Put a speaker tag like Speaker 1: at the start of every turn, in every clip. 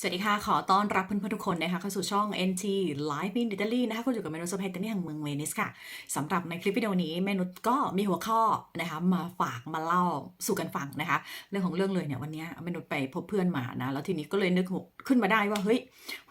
Speaker 1: สวัสดีค่ะ ขอต้อนรับเพื่อนๆทุกคนนะคะเข้าสู่ช่อง NT Live in Italy นะคะคุณอยู่กับเมนุษย์สเปนที่แห่งเมืองเวนิสค่ะสำหรับในคลิปวิดีโอนี้เมนุษย์ก็มีหัวข้อนะคะมาฝากมาเล่าสู่กันฟังนะคะ เรื่องของเรื่องเลยเนี่ยวันนี้เมนุษย์ไปพบเพื่อนมานะแล้วทีนี้ก็เลยนึกขึ้นมาได้ว่าเฮ้ย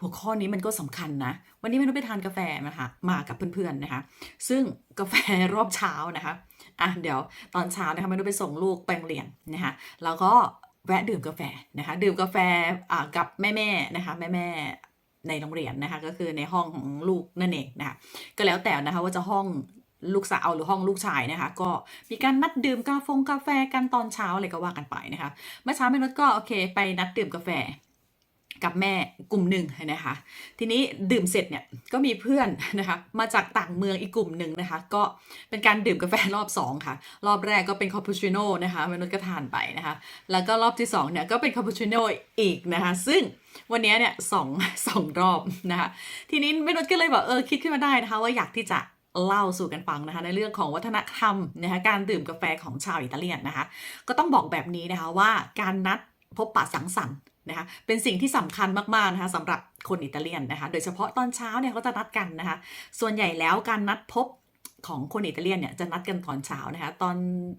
Speaker 1: หัวข้อนี้มันก็สำคัญนะ วันนี้เมนุษย์ไปทานกาแฟนะคะมากับเพื่อนๆนะคะ ซึ่งกาแฟรอบเช้านะคะอะเดี๋ยวตอนเช้านะคะเมนุษย์ไปส่งลูกไปโรงเรียนนะคะแล้วก็ แวะดื่มกาแฟนะคะ ดื่มกาแฟอ่ากับแม่แม่นะคะแม่แม่ในโรงเรียนนะคะก็คือในห้องของลูกนั่นเองนะคะก็แล้วแต่นะคะว่าจะห้องลูกสาวหรือห้องลูกชายนะคะ ก็มีการนัดดื่มกาฟงกาแฟกันตอนเช้าอะไรก็ว่ากันไปนะคะเมื่อเช้าแม่นุชก็โอเค ไปนัดดื่มกาแฟ กับแม่กลุ่มหนึ่งนะคะ ทีนี้ดื่มเสร็จเนี่ยก็มีเพื่อนนะคะมาจากต่างเมืองอีกกลุ่มหนึ่งนะคะ ก็เป็นการดื่มกาแฟรอบสองค่ะ รอบแรกก็เป็นคาปูชิโน่นะคะมนุษย์ก็ทานไปนะคะ แล้วก็รอบที่สองเนี่ยก็เป็นคาปูชิโน่อีกนะคะ ซึ่งวันนี้เนี่ยสองสองรอบนะคะ ทีนี้มนุษย์ก็เลยบอกเออคิดขึ้นมาได้นะคะว่าอยากที่จะเล่าสู่กันฟังนะคะในเรื่องของวัฒนธรรมนะคะการดื่มกาแฟของชาวอิตาเลียนนะคะ ก็ต้องบอกแบบนี้นะคะว่าการนัดพบปะสังสรรค์ นะคะเป็นสิ่งที่สำคัญมากๆนะคะสำหรับคนอิตาเลียนนะคะ โดยเฉพาะตอนเช้าเนี่ยเขาจะนัดกันนะคะ ส่วนใหญ่แล้วการนัดพบของคนอิตาเลียนเนี่ยจะนัดกันตอนเช้านะคะตอน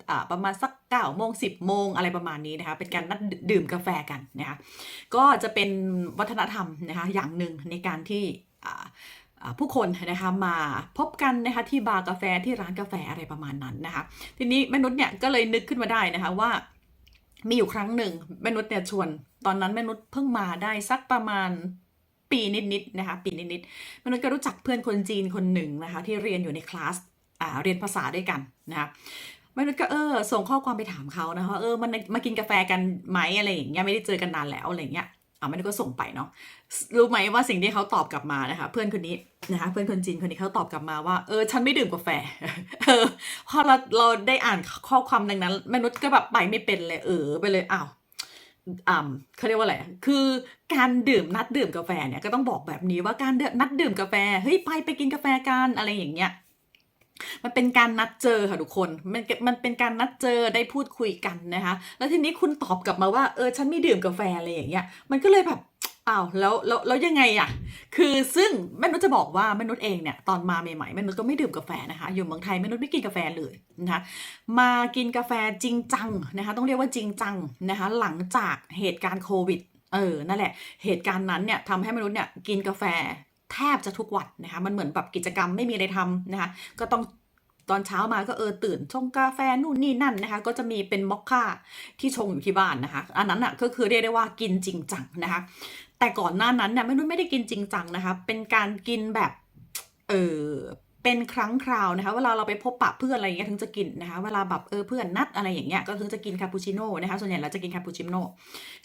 Speaker 1: อประมาณสัก9ก้าโมงสิบโมงอะไรประมาณนี้นะคะเป็นการนัดดื่มกาแฟกันนะคะก็จะเป็นวัฒนธรรมนะคะอย่างหนึ่งในการที่ผู้คนนะคะมาพบกันนะคะที่บาร์กาแฟที่ร้านกาแฟอะไรประมาณนั้นนะคะทีนี้แม่นุชเนี่ยก็เลยนึกขึ้นมาได้นะคะว่ามีอยู่ครั้งหนึ่งแม่นุชเนี่ยชวน ตอนนั้นแม่นุชเพิ่งมาได้สักประมาณปีนิดๆนะคะปีนิดๆแม่นุชก็รู้จักเพื่อนคนจีนคนหนึ่งนะคะที่เรียนอยู่ในคลาสอ่าเรียนภาษาด้วยกันนะคะแม่นุชก็เออส่งข้อความไปถามเขานะคะว่าเออมันมากินกาแฟกันไหมอะไรอย่างเงี้ยไม่ได้เจอกันนานแล้วอะไรอย่างเงี้ยอ่าแม่นุชก็ส่งไปเนาะรู้ไหมว่าสิ่งที่เขาตอบกลับมานะคะเพื่อนคนนี้นะคะเพื่อนคนจีนคนนี้เขาตอบกลับมาว่าเออฉันไม่ดื่มกาแฟเออพอเราเราได้อ่านข้อความดังนั้นแม่นุชก็แบบไปไม่เป็นเลยเออไปเลยอ้าว อ่าเขาเรียกว่าอะไร คือการดื่มนัดดื่มกาแฟเนี่ยก็ต้องบอกแบบนี้ว่าการเดนัดดื่มกาแฟ เฮ้ยไปไปกินกาแฟกันอะไรอย่างเงี้ย มันเป็นการนัดเจอค่ะทุกคน มันมันเป็นการนัดเจอได้พูดคุยกันนะคะ แล้วทีนี้คุณตอบกลับมาว่าเออฉันไม่ดื่มกาแฟอะไรอย่างเงี้ย มันก็เลยแบบ อ้าวแล้วแล้วแล้วยังไงอะคือซึ่งแม่นุชจะบอกว่าแม่นุชเองเนี่ยตอนมาใหม่ๆแม่นุชก็ไม่ดื่มกาแฟนะคะ อยู่เมืองไทยแม่นุชไม่กินกาแฟเลยนะคะมากินกาแฟจริงจังนะคะต้องเรียกว่าจริงจังนะคะหลังจากเหตุการณ์โควิดเออนั่นแหละเหตุการณ์นั้นเนี่ยทำให้แม่นุษย์เนี่ยกินกาแฟแทบจะทุกวันนะคะมันเหมือนแบบกิจกรรมไม่มีอะไรทำนะคะก็ต้อง ตอนเช้ามาก็เออตื่นชงกาแฟนู่นนี่นั่นนะคะ ก็จะมีเป็นมอคค่าที่ชงอยู่ที่บ้านนะคะ อันนั้นอะก็คือเรียกได้ว่ากินจริงจังนะคะ แต่ก่อนหน้านั้นเนี่ยไม่รู้ไม่ได้กินจริงจังนะคะ เป็นการกินแบบเออ เป็นครั้งคราวนะคะ เวลาเราไปพบปะเพื่อนอะไรอย่างเงี้ยถึงจะกินนะคะ เวลาแบบเออเพื่อนนัดอะไรอย่างเงี้ยก็ถึงจะกินคาปูชิโน่นะคะ ส่วนใหญ่เราจะกินคาปูชิโน่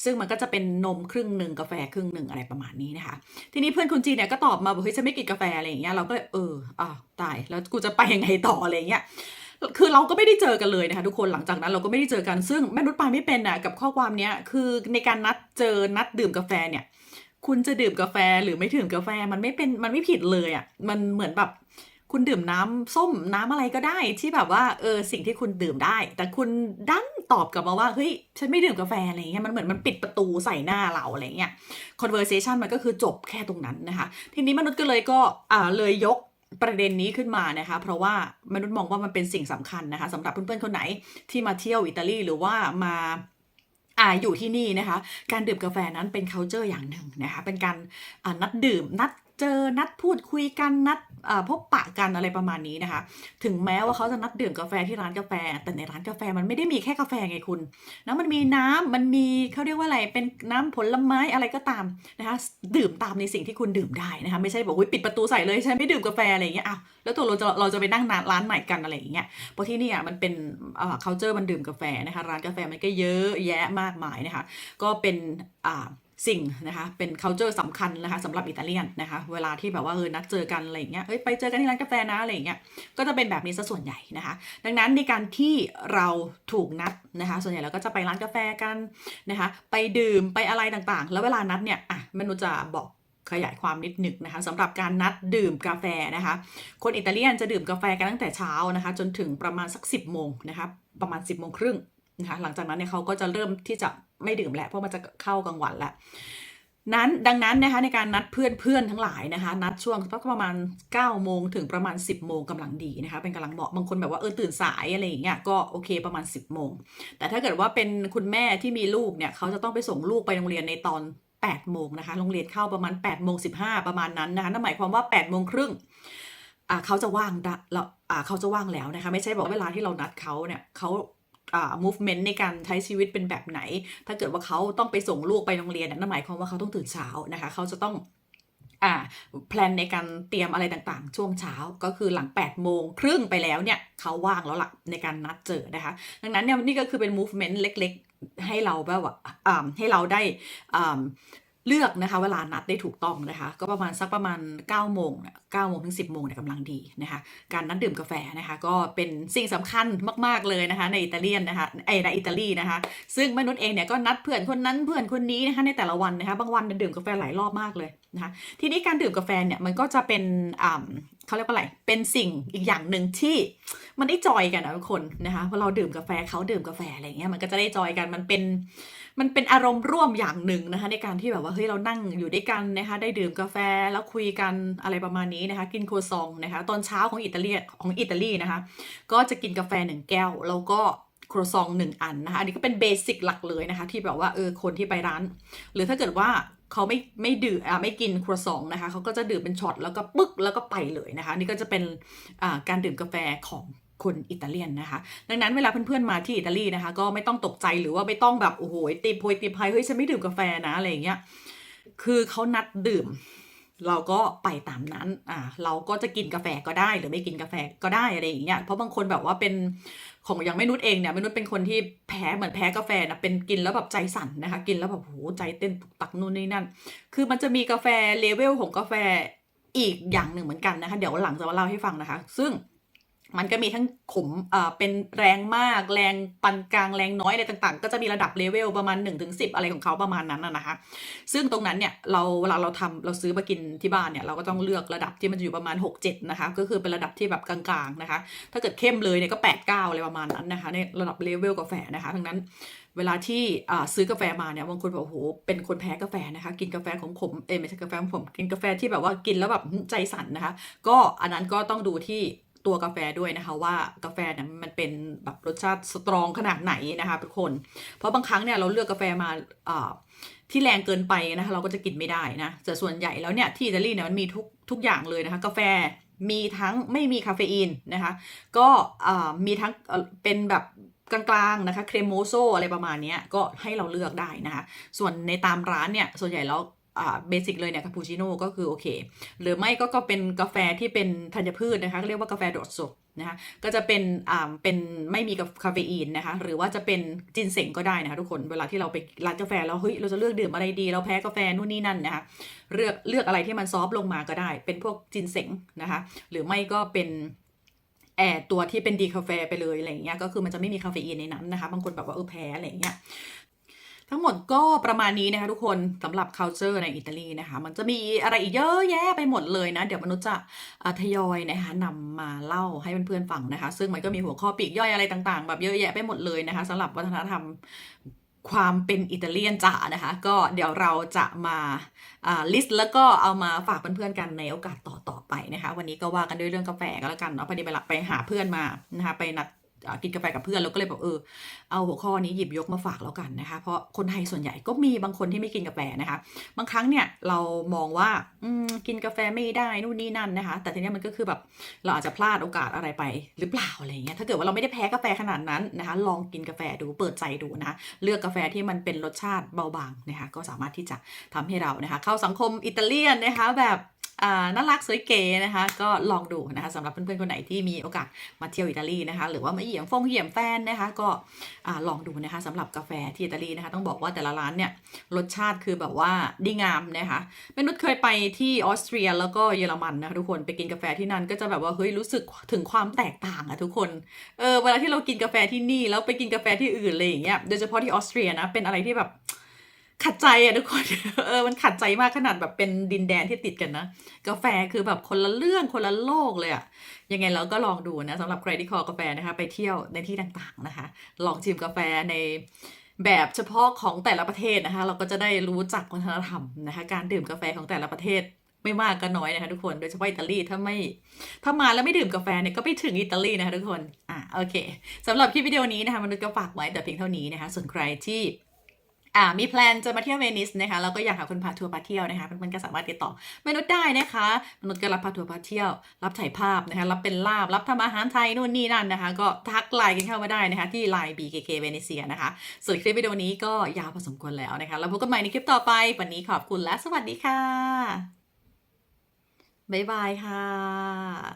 Speaker 1: ซึ่งมันก็จะเป็นนมครึ่งหนึ่งกาแฟครึ่งหนึ่งอะไรประมาณนี้นะคะ ทีนี้เพื่อนคนจีเนี่ยก็ตอบมาบอกเฮ้ยฉันไม่กินกาแฟอะไรอย่างเงี้ยเราก็เลยเอออ่าตายแล้วกูจะไปยังไงต่ออะไรอย่างเงี้ยคือเราก็ไม่ได้เจอกันเลยนะคะทุกคนหลังจากนั้นเราก็ไม่ได้เจอกันซึ่งแม่นุชไปไม่เป็นน่ะกับข้อความเนี้ยคือในการนัดเจอนัดดื่มกาแฟเนี่ย คุณจะดื่มกาแฟหรือไม่ดื่มกาแฟมันไม่เป็นมันไม่ผิดเลยอะ่ะมันเหมือนแบบ คุณดื่มน้ำส้มน้ำอะไรก็ได้ ที่แบบว่าเออสิ่งที่คุณดื่มได้ แต่คุณดันตอบกลับมาว่าเฮ้ยฉันไม่ดื่มกาแฟอะไรเงี้ยมันเหมือนมันปิดประตูใส่หน้าเราอะไรเงี้ย conversation มันก็คือจบแค่ตรงนั้นนะคะ ทีนี้มนุษย์ก็เลยก็อ่าเลยยกประเด็นนี้ขึ้นมานะคะ เพราะว่ามนุษย์มองว่ามันเป็นสิ่งสำคัญนะคะสำหรับเพื่อนๆคนไหนที่มาเที่ยวอิตาลีหรือว่ามาอ่าอยู่ที่นี่นะคะ การดื่มกาแฟนั้นเป็น culture อย่างหนึ่งนะคะ เป็นการอ่านัดดื่มนัด เจอนัดพูดคุยกันนัดพบปะกันอะไรประมาณนี้นะคะ ถึงแม้ว่าเขาจะนัดดื่มกาแฟที่ร้านกาแฟ แต่ในร้านกาแฟมันไม่ได้มีแค่กาแฟไงคุณนะมันมีน้ำมันมีเขาเรียกว่าอะไรเป็นน้ำผลไม้อะไรก็ตามนะคะดื่มตามในสิ่งที่คุณดื่มได้นะคะไม่ใช่บอกว่าปิดประตูใส่เลยฉันไม่ดื่มกาแฟอะไรอย่างเงี้ยอ้าวแล้วตัวเราจะเราจะไปนั่งร้านไหนกันอะไรอย่างเงี้ยเพราะที่นี่อะมันเป็นอ่า culture มันดื่มกาแฟนะคะร้านกาแฟมันก็เยอะแยะมากมายนะคะก็เป็นอ่า สิ่งนะคะเป็น culture สำคัญนะคะสำหรับอิตาเลียนนะคะเวลาที่แบบว่าเออนัดเจอกันอะไรอย่างเงี้ยเอ้ยไปเจอกันที่ร้านกาแฟนะอะไรอย่างเงี้ยก็จะเป็นแบบนี้ซะส่วนใหญ่นะคะ ดังนั้นในการที่เราถูกนัดนะคะส่วนใหญ่เราก็จะไปร้านกาแฟกันนะคะไปดื่มไปอะไรต่างๆ แล้วเวลานัดเนี่ยอะมนุษย์จะบอกขยายความนิดหนึ่งนะคะสำหรับการนัดดื่มกาแฟนะคะ คนอิตาเลียนจะดื่มกาแฟกันตั้งแต่เช้านะคะ จนถึงประมาณสัก 10โมงนะคะประมาณ 10โมงครึ่ง นะคะหลังจากนั้นเนี่ยเขาก็จะเริ่มที่จะไม่ดื่มแล้วเพราะมันจะเข้ากลางวันแล้วนั้นดังนั้นนะคะในการนัดเพื่อนเพื่อนทั้งหลายนะคะ นัดช่วงประมาณ9โมงถึงประมาณ 10โมงกำลังดีนะคะ เป็นกำลังเหมาะบางคนแบบว่าเออตื่นสายอะไรอย่างเงี้ยก็โอเคประมาณ 10โมงแต่ถ้าเกิดว่าเป็นคุณแม่ที่มีลูกเนี่ยเขาจะต้องไปส่งลูกไปโรงเรียนในตอน8โมงนะคะโรงเรียนเข้าประมาณ8โมง15 ประมาณนั้นนะคะนั่นหมายความว่า8โมงครึ่งเขาจะว่างดะแล้วเขาจะว่างแล้วนะคะ ไม่ใช่บอกเวลาที่เรานัดเขาเนี่ยเขา movement ในการใช้ชีวิตเป็นแบบไหน ถ้าเกิดว่าเขาต้องไปส่งลูกไปโรงเรียนเนี่ยนั่นหมายความว่าเขาต้องตื่นเช้านะคะ เขาจะต้องอ่าแพลนในการเตรียมอะไรต่างๆ ช่วงเช้าก็คือหลัง8โมงครึ่งไปแล้วเนี่ยเขาว่างแล้วล่ะในการนัดเจอนะคะ ดังนั้นเนี่ยนี่ก็คือเป็น movement เล็กๆ ให้เราแบบว่าอ่าให้เราได้อ่า เลือกนะคะเวลานัดได้ถูกต้องนะคะ ก็ประมาณสักประมาณ9โมงเนี่ย9โมงถึง 10โมงเนี่ยกำลังดีนะคะ การนัดดื่มกาแฟนะคะ ก็เป็นสิ่งสำคัญมาก ๆ เลยนะคะ ในอิตาเลียนนะคะไอในอิตาลีนะคะ ซึ่งมนุษย์เองเนี่ยก็นัดเพื่อนคนนั้นเพื่อนคนนี้นะคะในแต่ละวันนะคะบางวันดื่มกาแฟหลายรอบมากเลยนะคะ ทีนี้การดื่มกาแฟเนี่ยมันก็จะเป็นอ่าเขาเรียกว่าอะไร เป็นสิ่งอีกอย่างหนึ่งที่มันได้จอยกันนะทุกคนนะคะพอเราดื่มกาแฟเขาดื่มกาแฟอะไรเงี้ยมันก็จะได้จอยกันมันเป็น มันเป็นอารมณ์ร่วมอย่างหนึ่งนะคะ ในการที่แบบว่าเฮ้ยเรานั่งอยู่ด้วยกันนะคะ ได้ดื่มกาแฟแล้วคุยกันอะไรประมาณนี้นะคะ กินโครซองนะคะ ตอนเช้าของอิตาเลียของอิตาลีนะคะ ก็จะกินกาแฟหนึ่งแก้ว แล้วก็ครัวซองหนึ่งอันนะคะ อันนี้ก็เป็นเบสิกหลักเลยนะคะ ที่แบบว่าเออคนที่ไปร้าน หรือถ้าเกิดว่าเขาไม่ไม่ดื่มอ่าไม่กินครัวซองนะคะเขาก็จะดื่มเป็นช็อตแล้วก็ปึ๊กแล้วก็ไปเลยนะคะ นี่ก็จะเป็นอ่าการดื่มกาแฟของ คนอิตาเลียนนะคะ ดังนั้นเวลาเพื่อนๆมาที่อิตาลีนะคะ ก็ไม่ต้องตกใจหรือว่าไม่ต้องแบบโอ้โหตีโพยตีพายเฮ้ยฉันไม่ดื่มกาแฟนะอะไรอย่างเงี้ยคือเขานัดดื่ม เราก็ไปตามนั้นอ่าเราก็จะกินกาแฟก็ได้ หรือไม่กินกาแฟก็ได้อะไรอย่างเงี้ยเพราะบางคนแบบว่าเป็นของอย่างแม่นุชเองเนี่ยแม่นุชเป็นคนที่แพ้เหมือนแพ้กาแฟนะเป็นกินแล้วแบบใจสั่นนะคะ กินแล้วแบบโหใจเต้นตุกตักนู่นนี่นั่น คือมันจะมีกาแฟเลเวลของกาแฟอีกอย่างหนึ่งเหมือนกันนะคะ เดี๋ยวหลังจะมาเล่าให้ฟังนะคะ ซึ่ง มันก็มีทั้งขมเอ่อเป็นแรงมาก แรงปานกลาง แรงน้อยอะไรต่างๆ ก็จะมีระดับเลเวลประมาณ1นถึงสิอะไรของเขาประมาณนั้นนะคะ ซึ่งตรงนั้นเนี่ยเราเวลาเราทำเราซื้อมากินที่บ้านเนี่ยเราก็ต้องเลือกระดับที่มันจะอยู่ประมาณ 6 7 นะคะ ก็คือเป็นระดับที่แบบกลางๆนะคะ ถ้าเกิดเข้มเลยเนี่ยก็8 9อะไรประมาณนั้นนะคะในระดับเลเวลกาแฟนะคะดังนั้นเวลาที่อ่าซื้อกาแฟมาเนี่ยบางคนบอกโอ้โหเป็นคนแพ้กาแฟนะคะ กินกาแฟของผมเอไม่ใช่กาแฟของผมกินกาแฟที่แบบว่ากินแล้วแบบใจสั่นนะคะ ก็อันนั้นก็ต้องดูที่ ตัวกาแฟด้วยนะคะว่ากาแฟเนี่ยมันเป็นแบบรสชาติสตรองขนาดไหนนะคะทุกคน เพราะบางครั้งเนี่ยเราเลือกกาแฟมาที่แรงเกินไปนะคะเราก็จะกินไม่ได้นะแต่ส่วนใหญ่แล้วเนี่ยที่อิตาลีเนี่ยมันมีทุกทุกอย่างเลยนะคะกาแฟมีทั้งไม่มีคาเฟอีนนะคะก็มีทั้งเป็นแบบกลางๆนะคะเครมโมโซอะไรประมาณนี้ก็ให้เราเลือกได้นะคะส่วนในตามร้านเนี่ยส่วนใหญ่แล้ว เบสิกเลยเนี่ยคาปูชิโน่ก็คือโอเค หรือไม่ก็ก็เป็นกาแฟที่เป็นธัญพืชนะคะเรียกว่ากาแฟโดดสดนะคะก็จะเป็นอ่าเป็นไม่มีคาเฟอีนนะคะหรือว่าจะเป็นจินเซ็งก็ได้นะคะทุกคนเวลาที่เราไปร้านกาแฟแล้วเฮ้ยเราจะเลือกดื่มอะไรดีเราแพ้กาแฟนู่นนี่นั่นนะคะเลือกเลือกอะไรที่มันซอฟต์ลงมาก็ได้ เป็นพวกจินเซ็งนะคะหรือไม่ก็เป็นแอดตัวที่เป็นดีคาเฟไปเลยอะไรอย่างเงี้ยก็คือมันจะไม่มีคาเฟอีนในนั้นนะคะ บางคนแบบว่าเออแพ้อะไรอย่างเงี้ย ทั้งหมดก็ประมาณนี้นะคะทุกคนสำหรับ culture ในอิตาลีนะคะ มันจะมีอะไรอีกเยอะแยะไปหมดเลยนะ เดี๋ยวมนุษย์จะทยอยนะคะนำมาเล่าให้เพื่อนๆฟังนะคะ ซึ่งมันก็มีหัวข้อปีกย่อยอะไรต่างๆ แบบเยอะแยะไปหมดเลยนะคะสำหรับวัฒนธรรมความเป็นอิตาเลียนจ๋านะคะ ก็เดี๋ยวเราจะมาอ่าลิสต์แล้วก็เอามาฝากเพื่อนๆกันในโอกาสต่อๆไปนะคะ วันนี้ก็ว่ากันด้วยเรื่องกาแฟก็แล้วกันเนาะพอดีไปหลักไปหาเพื่อนมานะคะไปนัด กินกาแฟกับเพื่อน แล้วก็เลยบอกเออ เอาหัวข้อนี้หยิบยกมาฝากแล้วกันนะคะ เพราะคนไทยส่วนใหญ่ก็มีบางคนที่ไม่กินกาแฟนะคะ บางครั้งเนี่ยเรามองว่าอืมกินกาแฟไม่ได้นู่นนี่นั่นนะคะ แต่ทีนี้มันก็คือแบบเราอาจจะพลาดโอกาสอะไรไปหรือเปล่าอะไรเงี้ย ถ้าเกิดว่าเราไม่ได้แพ้กาแฟขนาดนั้นนะคะ ลองกินกาแฟดู เปิดใจดูนะะเลือกกาแฟที่มันเป็นรสชาติเบาบางนะคะ ก็สามารถที่จะทำให้เรานะคะ เข้าสังคมอิตาเลียนนะคะแบบ น่ารักสวยเก๋นะคะ ก็ลองดูนะคะสำหรับเพื่อนๆคนไหนที่มีโอกาสมาเที่ยวอิตาลีนะคะ หรือว่ามาเยี่ยมฟงเยี่ยมแฟนนะคะ ก็ลองดูนะคะสำหรับกาแฟที่อิตาลีนะคะ ต้องบอกว่าแต่ละร้านเนี่ยรสชาติคือแบบว่าดีงามนะคะแม่นุชเคยไปที่ออสเตรียแล้วก็เยอรมันนะคะทุกคนไปกินกาแฟที่นั่นก็จะแบบว่าเฮ้ยรู้สึกถึงความแตกต่างอะทุกคนเออเวลาที่เรากินกาแฟที่นี่แล้วไปกินกาแฟที่อื่นเลยอย่างเงี้ยโดยเฉพาะที่ออสเตรียนะเป็นอะไรที่แบบ ขัดใจอะทุกคน เออ มันขัดใจมากขนาดแบบเป็นดินแดนที่ติดกันนะ กาแฟคือแบบคนละเรื่องคนละโลกเลยอะยังไงเราก็ลองดูนะสำหรับใครที่คอกาแฟนะคะ ไปเที่ยวในที่ต่างๆนะคะ ลองชิมกาแฟในแบบเฉพาะของแต่ละประเทศนะคะ เราก็จะได้รู้จักวัฒนธรรมนะคะ การดื่มกาแฟของแต่ละประเทศไม่มากก็น้อยนะคะทุกคน โดยเฉพาะอิตาลีถ้าไม่ถ้ามาแล้วไม่ดื่มกาแฟเนี่ยก็ไปถึงอิตาลีนะคะทุกคน อะโอเคสำหรับคลิปวิดีโอนี้นะคะมนุษย์ก็ฝากไว้แต่เพียงเท่านี้นะคะ ส่วนใครที่ อ่ามีแพลนจะมาเที่ยวเวนิสนะคะแล้วก็อยากหาคนพาทัวร์พาเที่ยวนะคะเพื่อนๆก็สามารถติดต่อมนุษย์ได้นะคะมนุษย์ก็รับพาทัวร์พาเที่ยว รับถ่ายภาพนะคะรับเป็นลาบรับทำอาหารไทยนู่นนี่นั่นนะคะ ก็ทักไลน์กันเข้ามาได้นะคะที่ไลน์ BKK เวเนเซียนะคะส่วนคลิปวิดีโอนี้ก็ยาวพอสมควรแล้วนะคะแล้วพบกันใหม่ในคลิปต่อไป วันนี้ขอบคุณและสวัสดีค่ะบ๊ายบายค่ะ